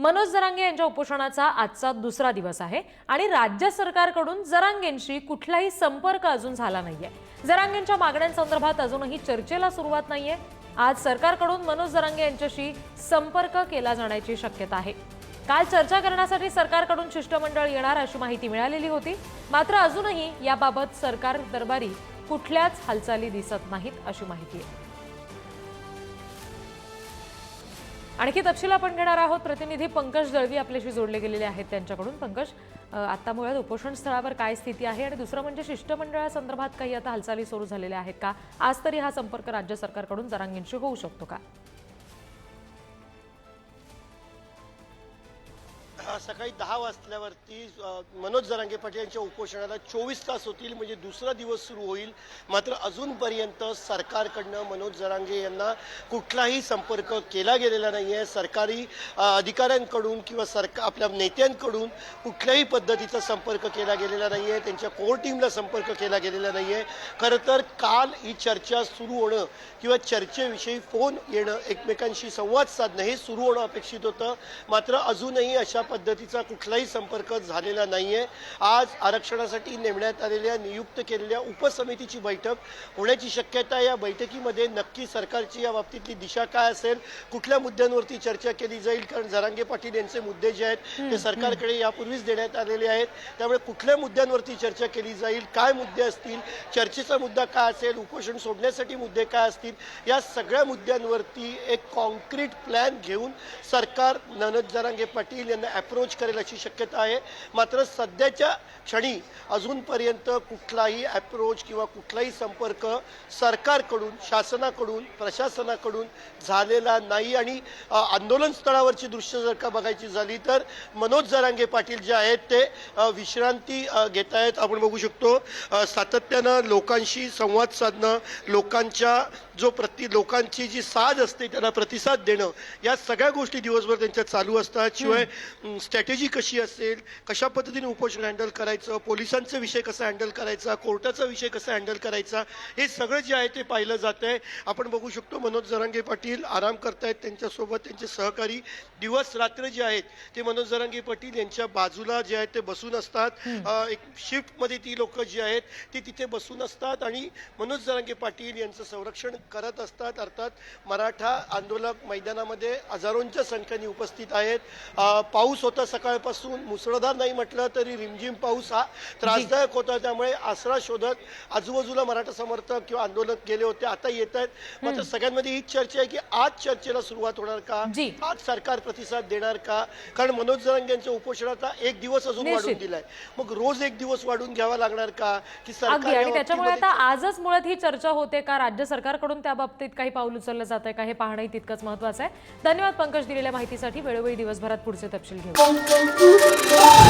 मनोज जरांगे यांच्या उपोषणाचा आजचा दुसरा दिवस आहे आणि राज्य सरकारकडून जरांगेंशी कुठलाही संपर्क अजून झाला नाहीये. जरांगेंच्या मागण्यांसंदर्भात अजूनही चर्चेला सुरुवात नाहीये. आज सरकारकडून मनोज जरांगे यांच्याशी संपर्क केला जाण्याची शक्यता आहे. काल चर्चा करण्यासाठी सरकारकडून शिष्टमंडळ येणार अशी माहिती मिळालेली होती. मात्र अजूनही याबाबत सरकार दरबारी कुठल्याच हालचाली दिसत नाहीत अशी माहिती आहे. आणखी तपशील आपण घेणार आहोत. प्रतिनिधी पंकज दळवी आपल्याशी जोडले गेलेले आहेत त्यांच्याकडून. पंकज आता मुळात उपोषण स्थळावर काय स्थिती आहे? आणि दुसरं म्हणजे शिष्टमंडळासंदर्भात काही आता हालचाली सुरू झालेल्या आहेत का? आज तरी हा संपर्क राज्य सरकारकडून जरांगींशी होऊ शकतो का? सकाळी दहा वाजल्यावरती मनोज जरांगे पाटील यांच्या उपोषणाला चोवीस तास होतील म्हणजे दुसरा दिवस सुरू होईल. मात्र अजूनपर्यंत सरकारकडनं मनोज जरांगे यांना कुठलाही संपर्क केला गेलेला नाही आहे सरकारी अधिकाऱ्यांकडून किंवा सरकार आपल्या नेत्यांकडून कुठल्याही पद्धतीचा संपर्क केला गेलेला नाही आहे त्यांच्या कोर टीमला संपर्क केला गेलेला नाही आहे खरं तर काल ही चर्चा सुरू होणं किंवा चर्चेविषयी फोन येणं एकमेकांशी संवाद साधणं हे सुरू होणं अपेक्षित होतं. मात्र अजूनही अशा पद्धतीचा कुठलाही संपर्क झालेला नाही आहे आज आरक्षणासाठी नेमण्यात आलेल्या नियुक्त केलेल्या उपसमितीची बैठक. होण्याची शक्यता या बैठकीमध्ये नक्की सरकारची या बाबतीतली दिशा काय असेल कुठल्या मुद्द्यांवरती चर्चा केली जाईल? कारण जरांगे पाटील यांचे मुद्दे जे आहेत ते सरकारकडे यापूर्वीच देण्यात आलेले आहेत. त्यामुळे कुठल्या मुद्द्यांवरती चर्चा केली जाईल काय मुद्दे असतील चर्चेचा मुद्दा काय असेल उपोषण सोडण्यासाठी मुद्दे काय असतील या सगळ्या मुद्द्यांवरती एक कॉन्क्रीट प्लॅन घेऊन सरकार ननद जरांगे पाटील यांना अप्रोच करेल अशी शक्यता आहे. मात्र सध्याच्या क्षणी अजूनपर्यंत कुठलाही अप्रोच किंवा कुठलाही संपर्क सरकारकडून शासनाकडून प्रशासनाकडून झालेला नाही आणि आंदोलन स्थळावरची दृश्य जर का बघायची झाली तर मनोज जरांगे पाटील जे आहेत ते विश्रांती घेत आहेत आपण बघू शकतो सातत्यानं लोकांशी संवाद साधणं लोकांच्या जो प्रति लोकांची जी साथ असते त्यांना प्रतिसाद देणं या सगळ्या गोष्टी दिवसभर त्यांच्या चालू असतात. शिवाय स्ट्रॅटेजी कशी असेल कशा पद्धतीने उपोषण हँडल करायचं पोलिसांचा विषय कसा हँडल करायचा कोर्टाचा विषय कसा हँडल करायचा हे सगळं जे आहे ते पाहिलं जात आहे. आपण बघू शकतो मनोज जरांगे पाटील आराम करतायत त्यांच्यासोबत त्यांचे सहकारी दिवस रात्र जे आहेत ते मनोज जरांगे पाटील यांच्या बाजूला जे आहेत ते बसून असतात. एक शिफ्टमध्ये ती लोक जी आहेत ती तिथे बसून असतात आणि मनोज जरांगे पाटील यांचं संरक्षण करत असतात. अर्थात मराठा आंदोलक मैदानामध्ये हजारोंच्या संख्येने उपस्थित आहेत. पाऊस होता सकाळपासून मुसळधार नाही म्हटलं तरी रिमझिम पाऊस हा त्रासदायक होता. त्यामुळे आसरा शोधत आजूबाजूला मराठा समर्थक किंवा आंदोलक गेले होते आता येत आहेत. मात्र सगळ्यांमध्ये हीच चर्चा आहे की आज चर्चेला सुरुवात होणार का. आज सरकार प्रतिसाद देणार का? कारण मनोज जरांगे यांच्या उपोषणाचा एक दिवस अजून. वाढून दिलाय. मग रोज एक दिवस वाढून घ्यावा लागणार का? की सरकार त्याच्यामुळे आता आजच मुळात ही चर्चा होते का? राज्य सरकारकडून त्या बाबतीत काही पाऊल उचललं जात आहे का? हे पाहणंही तितकंच महत्वाचं आहे. धन्यवाद पंकज दिलेल्या माहितीसाठी. वेळोवेळी दिवसभरात पुढचे तपशील घेऊ Boom, boom.